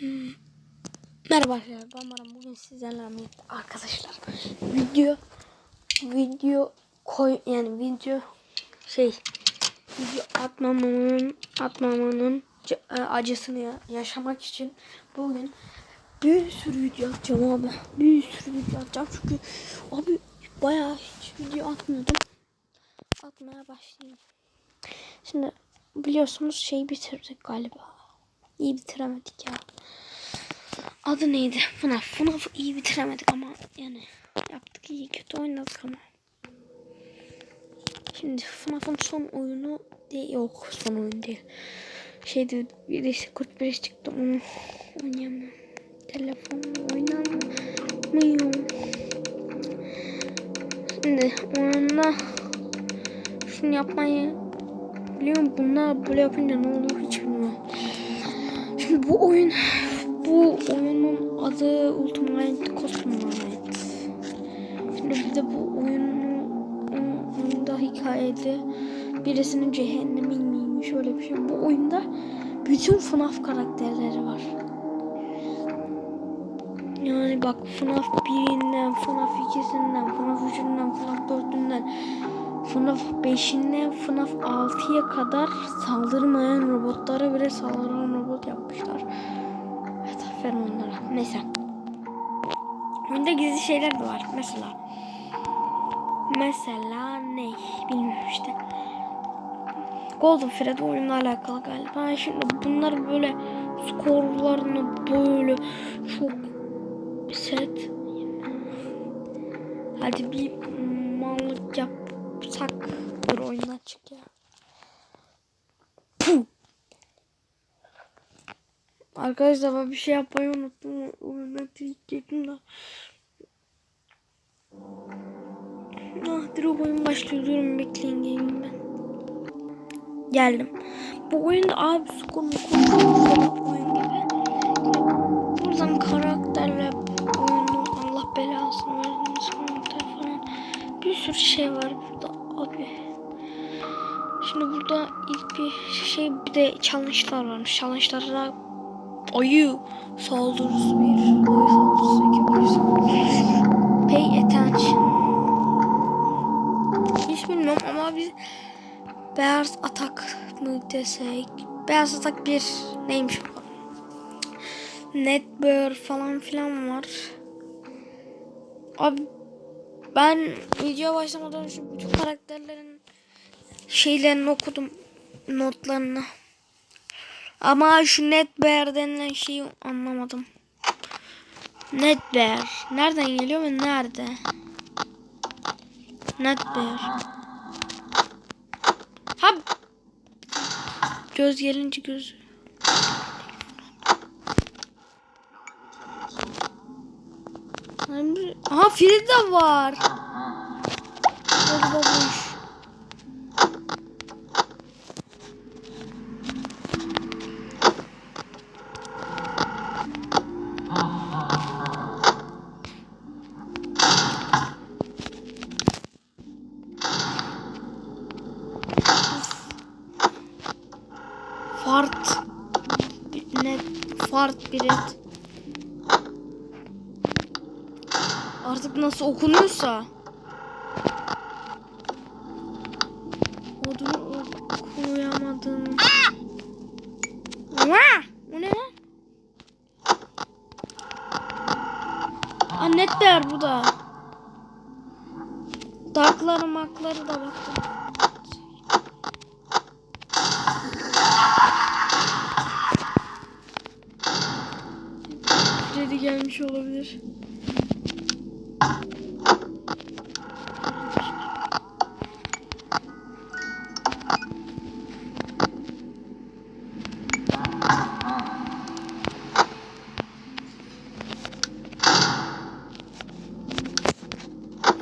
Merhaba arkadaşlar ben Baran. Bugün sizlerle birlikte arkadaşlar video video koy yani video şey video atmamanın atmamanın e, acısını ya- yaşamak için bugün bir sürü video atacağım abi. Bir sürü video atacağım çünkü abi bayağı hiç video atmıyordum. Atmaya başlayayım. Şimdi biliyorsunuz şeyi bitirdik galiba iyi bitiremedik ya Adı neydi? FNAF. FNAF'ı iyi bitiremedik ama yani yaptık iyi kötü oynadık ama. Şimdi FNAF'ın son oyunu değil yok son oyun değil. Şeydi birisi kurt birisi çıktı onu oynayamam. Telefonla oynamıyorum. Şimdi onunla şunu yapmayı biliyorum bunlar böyle yapınca ne olur hiç Şimdi bu oyun bu oyunun adı Ultimate Cosmonaut. Şimdi bir de bu oyunu oyunda hikayede birisinin cehenneme inmeymiş öyle bir şey. Bu oyunda bütün FNAF karakterleri var. Yani bak FNAF 1'inden, FNAF 2'sinden, FNAF 3'ünden, FNAF 4'ünden, FNAF 5'inden, FNAF 6'ya kadar saldırmayan robotlara bile saldıran robot yapmışlar. Evet aferin onlara. Neyse. Oyunda gizli şeyler de var. Mesela. Mesela ne? Bilmiyorum işte. Golden Fred oyunla alakalı galiba. Şimdi bunlar böyle skorlarını böyle çok set. Hadi bir mallık yapsak bir oyun açık ya. Arkadaşlar ben bir şey yapmayı unuttum. Çekecektim de. Ah, drop oyun başlıyor. Durun bekleyin geleyim ben. Geldim. Bu oyunda abi skor mu oyun gibi. Buradan karakterle oyunun Allah belasını versin karakter falan. Bir sürü şey var burada abi. Şimdi burada ilk bir şey bir de challenge'lar varmış. Challenge'lara ayı saldırısı bir, ayı saldırısı iki, ayı saldırısı. Pay attention. Hiç bilmiyorum ama biz beyaz atak mı desek? Beyaz atak bir neymiş bu? Netbird falan filan var. Abi ben videoya başlamadan şu bütün karakterlerin şeylerini okudum notlarını. Ama şu Netbear denilen şeyi anlamadım. Netbear. Nereden geliyor ve nerede? Netbear. Ha göz gelince göz. Aha de var. Hadi babuş. Fart bir et. Artık nasıl okunuyorsa. Adını okuyamadım. Vaa! O ne lan? Aa, net değer bu da. Darkları makları da baktım. Gelmiş olabilir.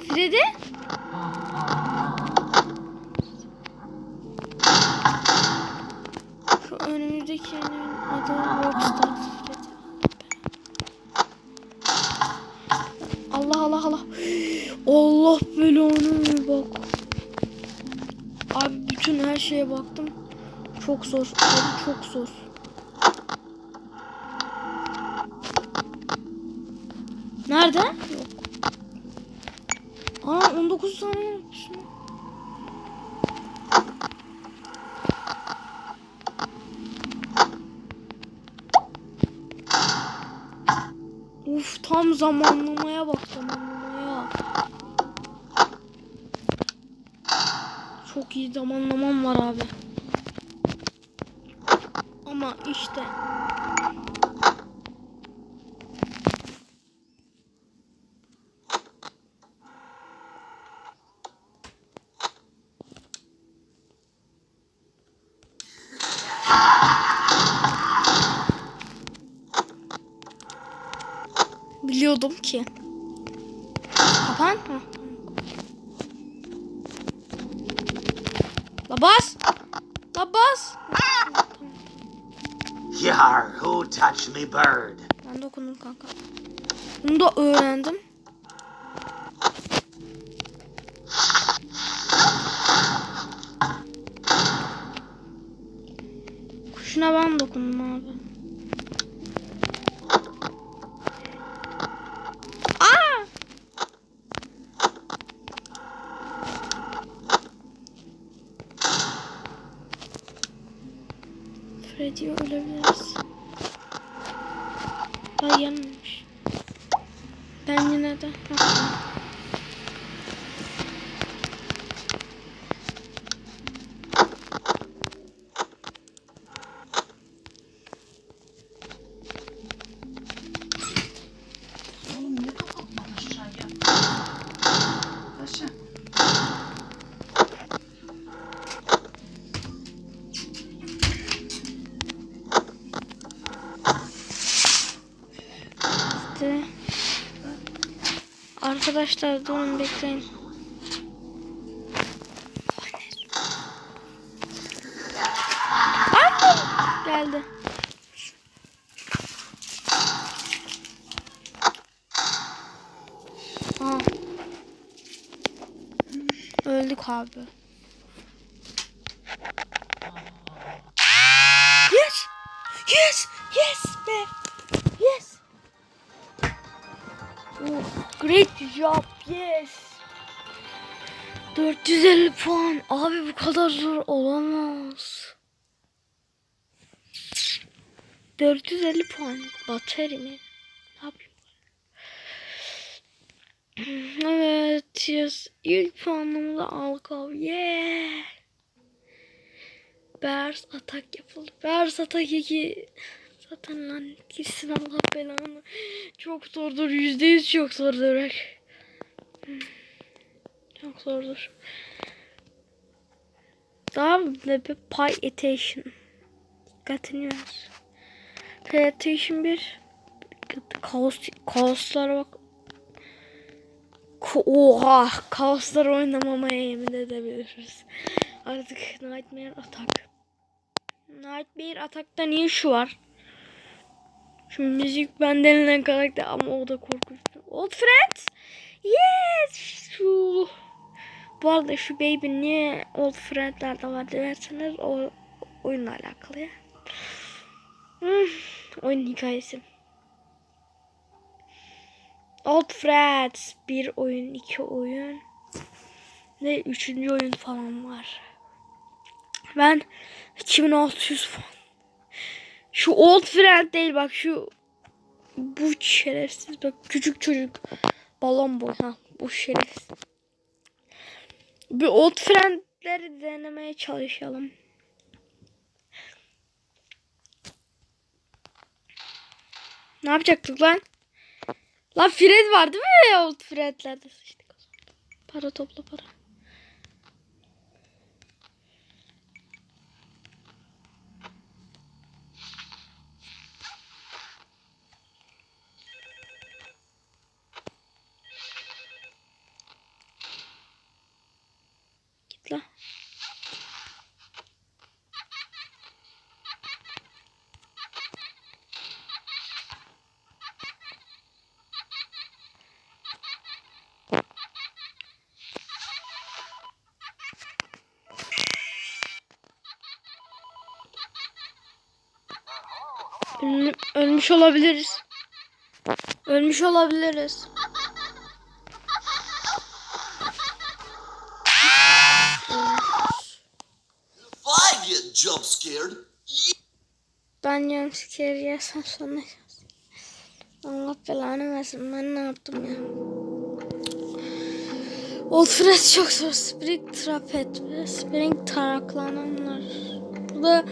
Freddy? Şu önümüzdekinin adı Rockstar. Allah Allah Allah. Allah belanı bak. Abi bütün her şeye baktım. Çok zor. Abi çok zor. Nerede? Yok. Aa 19 tane yapmışsın. Uf tam zamanlamaya bak zamanlamaya. Çok iyi zamanlamam var abi. Ama işte. Biliyordum ki. Kapan. Ha. La bas. La bas. Yar, who touched me bird? Ben dokundum kanka. Bunu da öğrendim. Kuşuna ben dokundum abi. Aa! Freddy'yi ölebiliriz. Ay yanmış. Ben yine de. Ha. Arkadaşlar durun bekleyin. Geldi. Aa. Öldük abi. Job, yes. 450 puan. Abi bu kadar zor olamaz. 450 puan. Bateri mi? Ne yapayım? Evet, yes. İlk puanımızı aldık abi. Yeah. Bears atak yapıldı. Bears atak 2. Zaten lan gitsin Allah belanı. Çok zordur. Yüzde yüz çok zordur. Çok zordur. Daha da bir Pietation. Dikkatini ver. Pietation 1. Kaos, kaoslara bak. Oha! Kaoslar oynamamaya yemin edebiliriz. Artık Nightmare Attack. Nightmare Attack'ta niye şu var? Şu müzik ben denilen karakter ama o da korkunç. Old Friends. Bu arada şu baby niye Old Friend'lerde var derseniz o oyunla alakalı ya. Hmm, oyun hikayesi. Old Friends bir oyun, iki oyun ve üçüncü oyun falan var. Ben 2600 falan. Şu old friend değil bak şu bu şerefsiz bak küçük çocuk balon boy ha bu şerefsiz. Bir old friendleri denemeye çalışalım. Ne yapacaktık lan? Lan Fred var değil mi old friendlerde sıçtık. Para topla para. Git lan. Ölm- ölmüş olabiliriz. Ölmüş olabiliriz. Get jump scared, Ben jumpscare yersen sonra. Allah belanı versin. Ben ne yaptım ya? Old Fresh çok zor. Spring Trapet ve Spring Taraklananlar. Bu da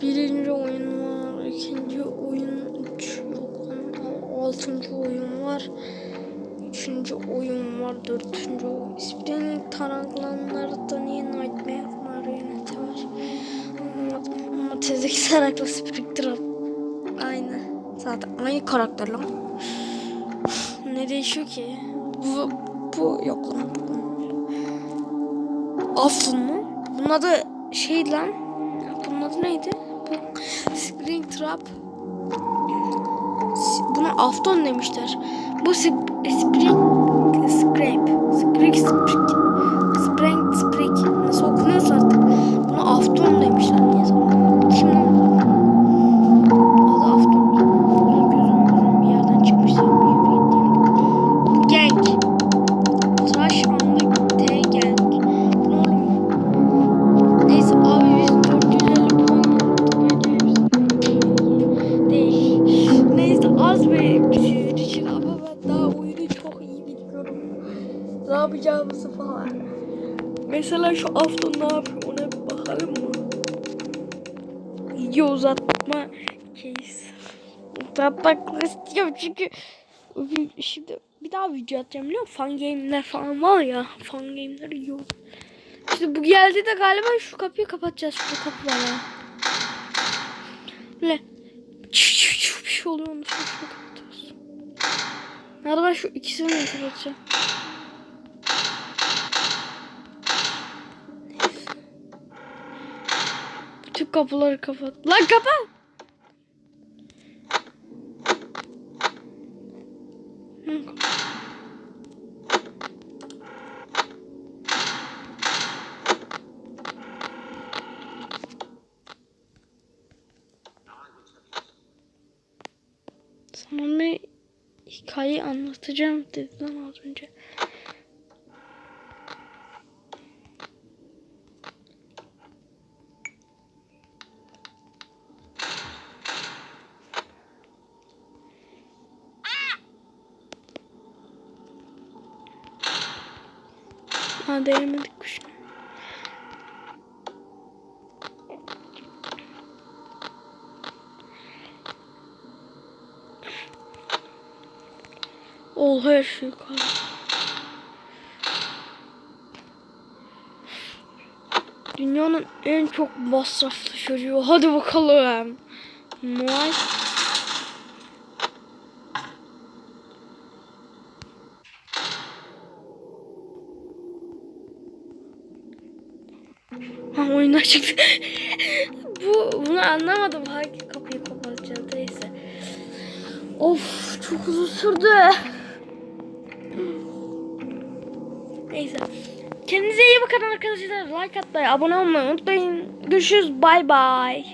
birinci oyun var. İkinci oyun üç yok. Altıncı oyun var. Üçüncü oyun var. Dördüncü oyun. Spring Taraklananlarda niye Nightmare Marionette var? Ama tezeki tarakla Spring Trap. Aynı. Zaten aynı karakter lan. Ne değişiyor ki? Bu, bu yok lan. Afton mu? Bunun adı şey lan. Bunun adı neydi? Spring Trap. Buna Afton demişler. Bu sp- Spring Scrape. Spring Spring Ne yapacağımızı falan. Mesela şu Afton ne yapıyor ona bir bakalım mı? Video uzatma case. Uzatmak istiyorum çünkü şimdi bir daha video atacağım biliyor musun? Fun game'ler falan var ya. Fun game'ler yok. İşte bu geldi de galiba şu kapıyı kapatacağız. Şurada kapı var ya. Böyle bir şey oluyor onu sonra kapatıyoruz. Nerede ben şu ikisini de kapatacağım. Kapıları kapat. Lan kapat. Sana bir hikaye anlatacağım dedi lan az önce. Ha değemedik kuşuna. Ol her şey kaldı. Dünyanın en çok masraflı çocuğu. Hadi bakalım. Noel. Ha oyundan çıktı. Bu bunu anlamadım. Hangi kapıyı kapatacağız neyse. Of çok uzun sürdü. Neyse. Kendinize iyi bakın arkadaşlar. Like atmayı, abone olmayı unutmayın. Görüşürüz. Bay bay.